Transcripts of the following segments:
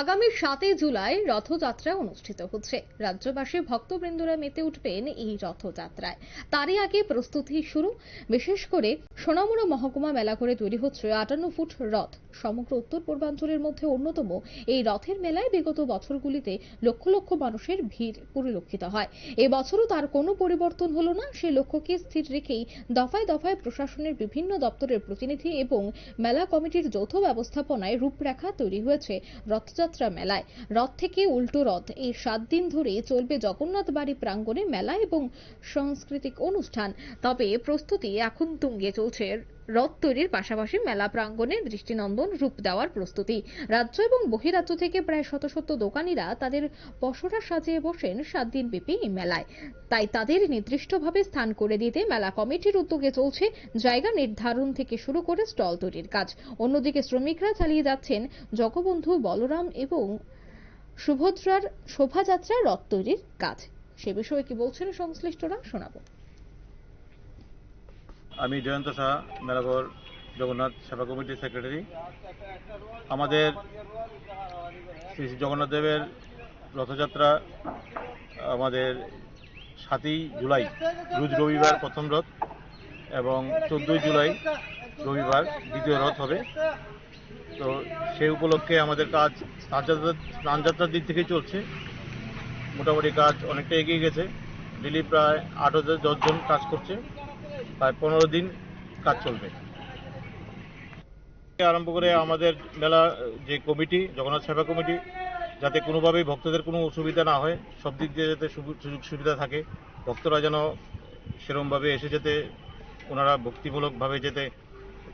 আগামী সাতই জুলাই রথযাত্রা অনুষ্ঠিত হচ্ছে। রাজ্যবাসী ভক্তবৃন্দরা মেতে উঠবেন এই রথযাত্রায়। তারই আগে প্রস্তুতি শুরু। বিশেষ করে সোনামুড়া মহকুমা মেলা করে তৈরি হচ্ছে আটান্ন ফুট রথ। সমগ্র উত্তর পূর্বাঞ্চলের মধ্যে অন্যতম। এই রথের মেলায় বিগত বছরগুলিতে লক্ষ লক্ষ মানুষের ভিড় পরিলক্ষিত হয়। এবছরও তার কোনো পরিবর্তন হলো না। সে লক্ষ্যকে স্থির রেখেই দফায় দফায় প্রশাসনের বিভিন্ন দপ্তরের প্রতিনিধি এবং মেলা কমিটির যৌথ ব্যবস্থাপনায় রূপরেখা তৈরি হয়েছে। রথযাত্রা মেলায়। রথ থেকে উল্টো রথ। এই সাত দিন ধরে চলবে জগন্নাথ বাড়ি প্রাঙ্গণে মেলা এবং সাংস্কৃতিক অনুষ্ঠান। তবে প্রস্তুতি এখন তুঙ্গে চলছে। রথ তৈরির পাশাপাশি মেলা প্রাঙ্গণে দৃষ্টিনন্দন রূপ দেওয়ার প্রস্তুতি। রাজ্য এবং বহিরাজ্য থেকে প্রায় শত শত দোকানিরা তাদের পসরা সাজিয়ে বসেন সাত দিন ব্যাপী এই মেলায়। তাই তাদের নির্দিষ্টভাবে স্থান করে দিতে মেলা কমিটির উদ্যোগে চলছে জায়গা নির্ধারণ থেকে শুরু করে স্টল তৈরির কাজ। অন্যদিকে শ্রমিকরা চালিয়ে যাচ্ছেন জগবন্ধু, বলরাম এবং সুভদ্রার শোভাযাত্রা রথ তৈরির কাজ। সে বিষয়ে কি বলছেন সংশ্লিষ্টরা শোনাবো। আমি জয়ন্ত সাহা মেলাঘর জগন্নাথ সেবা কমিটির সেক্রেটারি। আমাদের শ্রী শ্রী জগন্নাথ দেবের রথযাত্রা আমাদের সাতই জুলাই, রোজ রবিবার প্রথম রথ এবং চোদ্দোই জুলাই রবিবার দ্বিতীয় রথ হবে। তো সেই উপলক্ষে আমাদের কাজ স্নানযাত্রা, স্নানযাত্রার দিক থেকেই চলছে। মোটামুটি কাজ অনেকটা এগিয়ে গেছে। ডেলি প্রায় আট হাজার দশজন কাজ করছে। প্রায় পনেরো দিন কাজ চলবে। আরম্ভ করে আমাদের মেলা, যে কমিটি, জগন্নাথ সেবা কমিটি, যাতে কোনোভাবেই ভক্তদের কোনো অসুবিধা না হয়, সব দিক দিয়ে যাতে সুযোগ সুবিধা থাকে, ভক্তরা যেন সেরমভাবে এসে যেতে, ওনারা ভক্তিমূলকভাবে যেতে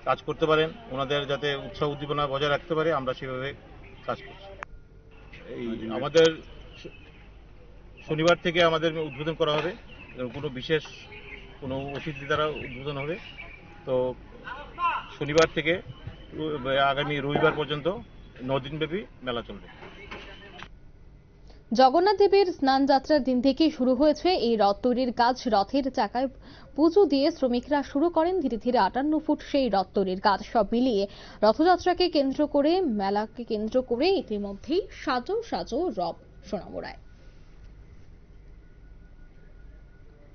কাজ করতে পারেন, ওনাদের যাতে উৎসাহ উদ্দীপনা বজায় রাখতে পারে, আমরা সেভাবে কাজ করছি। এই আমাদের শনিবার থেকে আমাদের উদ্বোধন করা হবে কোনো বিশেষ কোনো অতিথি দ্বারা উদ্বোধন হবে। তো শনিবার থেকে আগামী রবিবার পর্যন্ত দিনব্যাপী মেলা চলবে। জগন্নাথ দেবের স্নান যাত্রার দিন থেকেই শুরু হয়েছে এই রথ তৈরির কাজ। রথের চাকায় পুজো দিয়ে শ্রমিকরা শুরু করেন ধীরে ধীরে আটান্ন ফুট সেই রথ তৈরির কাজ। সব মিলিয়ে রথযাত্রাকে কেন্দ্র করে, মেলাকে কেন্দ্র করে ইতিমধ্যেই সাজো সাজো রব সোনামুড়ায়।